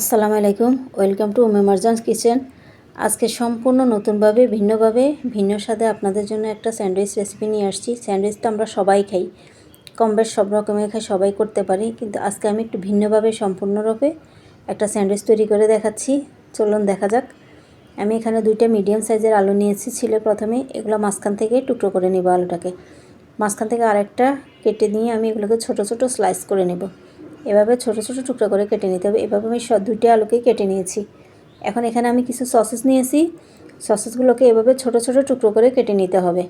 আসসালামু আলাইকুম। Welcome to মেমারজান্স kitchen আজকে সম্পূর্ণ নতুনভাবে, ভিন্নভাবে, ভিন্ন স্বাদে আপনাদের জন্য একটা স্যান্ডউইচ রেসিপি নিয়ে আসছি। স্যান্ডউইচটা আমরা সবাই খাই। কম বেশ সব রকমের খাই, সবাই করতে পারি। কিন্তু আজকে আমি একটু ভিন্নভাবে, সম্পূর্ণরূপে একটা স্যান্ডউইচ তৈরি করে দেখাচ্ছি। চলুন দেখা যাক। আমি এখানে দুইটা মিডিয়াম সাইজের আলু নিয়েছি ছিল প্রথমে। এগুলো মাঝখান থেকে টুকরো করে নেব আলুটাকে। মাঝখান থেকে আরেকটা কেটে নিয়ে আমি এগুলোকে ছোট ছোট স্লাইস করে নেব। এভাবে ছোট ছোট টুকরো করে কেটে নিতে হবে। এভাবে আমি দুইটা আলুকে কেটে নিয়েছি। এখন এখানে আমি কিছু সসেস নিয়েছি। সসেসগুলোকে এভাবে ছোট ছোট টুকরো করে কেটে নিতে হবে।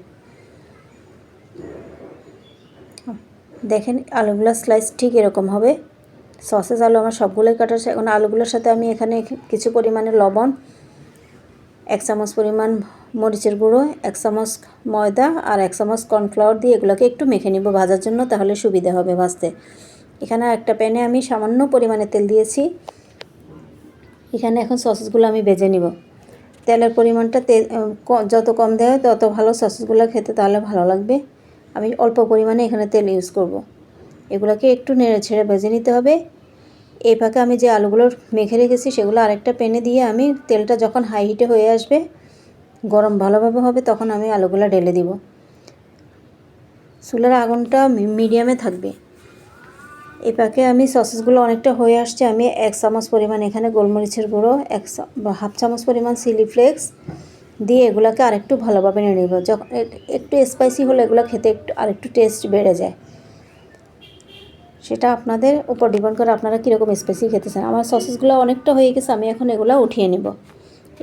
দেখেন, আলুগুলোর স্লাইস ঠিক এরকম হবে। সসেস আলু আমার সবগুলোই কাটা এখন আলুগুলোর সাথে আমি এখানে কিছু পরিমাণে লবণ, এক চামচ পরিমাণ মরিচের গুঁড়ো, এক চামচ ময়দা আর এক চামচ কর্নফ্লাওয়ার দিয়ে এগুলোকে একটু মেখে নিব। ভাজার জন্য তাহলে সুবিধা হবে ভাজতে। এখানে একটা প্যানে আমি সামান্য পরিমাণে তেল দিয়েছি। এখানে এখন সসেসগুলো আমি বেজে নিব। তেলের পরিমাণটা তেল যত কম দেয় তত ভালো সসেসগুলো খেতে তাহলে ভালো লাগবে। আমি অল্প পরিমাণে এখানে তেল ইউজ করব। এগুলোকে একটু নেড়ে ছেড়ে বেজে নিতে হবে। এই ফাঁকে আমি যে আলুগুলো মেখে রেখেছি সেগুলো আরেকটা প্যানে দিয়ে আমি তেলটা যখন হাই হিটে হয়ে আসবে, গরম ভালোভাবে হবে তখন আমি আলুগুলো ঢেলে দিব। চুলার আগুনটা মিডিয়ামে থাকবে। এই পাকে আমি সসেসগুলো অনেকটা হয়ে আসছে। আমি এক চামচ পরিমাণ এখানে গোলমরিচের গুঁড়ো, এক হাফ চামচ পরিমাণ চিলি ফ্লেক্স দিয়ে এগুলোকে আরেকটু ভালোভাবে নিয়ে নেব। যখন একটু স্পাইসি হলে এগুলো খেতে একটু আরেকটু টেস্ট বেড়ে যায়। সেটা আপনাদের উপর ডিপেন্ড করে আপনারা কীরকম স্পাইসি খেতে চান আমার সসেসগুলো অনেকটা হয়ে গেছে, আমি এখন এগুলো উঠিয়ে নেব।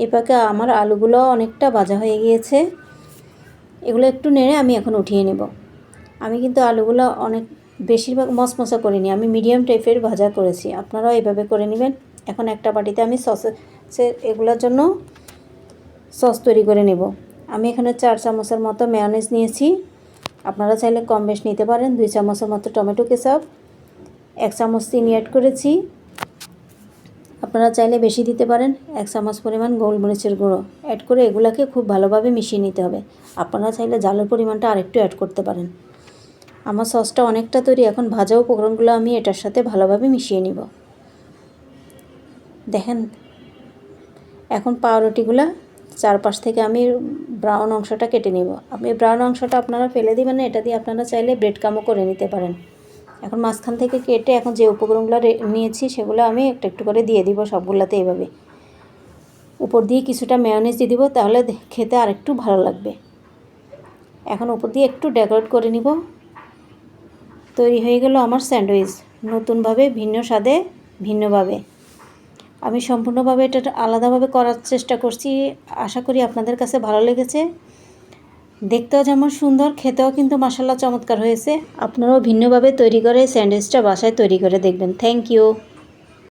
এই পাকে আমার আলুগুলো অনেকটা ভাজা হয়ে গিয়েছে। এগুলো একটু নেড়ে আমি এখন উঠিয়ে নেব। আমি কিন্তু আলুগুলো অনেক বেশিরভাগ মশমশা করিনি, আমি মিডিয়াম টাইপের ভাজা করেছি। আপনারাও এভাবে করে নেবেন। এখন একটা বাটিতে আমি সসে এগুলোর জন্য সস তৈরি করে নেব। আমি এখানে চার চামচের মতো মেয়নেজ নিয়েছি। আপনারা চাইলে কম বেশ নিতে পারেন। দুই চামচের মতো টমেটো কেচাপ, এক চামচ চিনি অ্যাড করেছি। আপনারা চাইলে বেশি দিতে পারেন। এক চামচ পরিমাণ গোলমরিচের গুঁড়ো অ্যাড করে এগুলাকে খুব ভালোভাবে মিশিয়ে নিতে হবে। আপনারা চাইলে জালের পরিমাণটা আরেকটু অ্যাড করতে পারেন। আমার সসটা অনেকটা তৈরি, এখন ভাজা উপকরণগুলো আমি এটার সাথে ভালোভাবে মিশিয়ে নিব। দেখেন, এখন পাউরুটিগুলো চারপাশ থেকে আমি ব্রাউন অংশটা কেটে নিব। আপনি ব্রাউন অংশটা আপনারা ফেলে দিবেন না, এটা দিয়ে আপনারা চাইলে ব্রেড কামও করে নিতে পারেন। এখন মাঝখান থেকে কেটে এখন যে উপকরণগুলো নিয়েছি সেগুলো আমি একটু একটু করে দিয়ে দিব সবগুলোতে এভাবে। উপর দিয়ে কিছুটা মেয়নিজ দিয়ে দিব, তাহলে খেতে আরেকটু ভালো লাগবে। এখন উপর দিয়ে একটু ডেকোরেট করে নিব। তৈরি হয়ে গেল আমার স্যান্ডউইচ। নতুনভাবে, ভিন্ন স্বাদে, ভিন্নভাবে। আমি সম্পূর্ণভাবে এটা আলাদাভাবে করার চেষ্টা করছি। আশা করি আপনাদের কাছে ভালো লেগেছে। দেখতেও যেমন সুন্দর, খেতেও কিন্তু মাসাল্লাহ চমৎকার হয়েছে। আপনারাও ভিন্নভাবে তৈরি করে স্যান্ডউইচটা বাসায় তৈরি করে দেখবেন। Thank you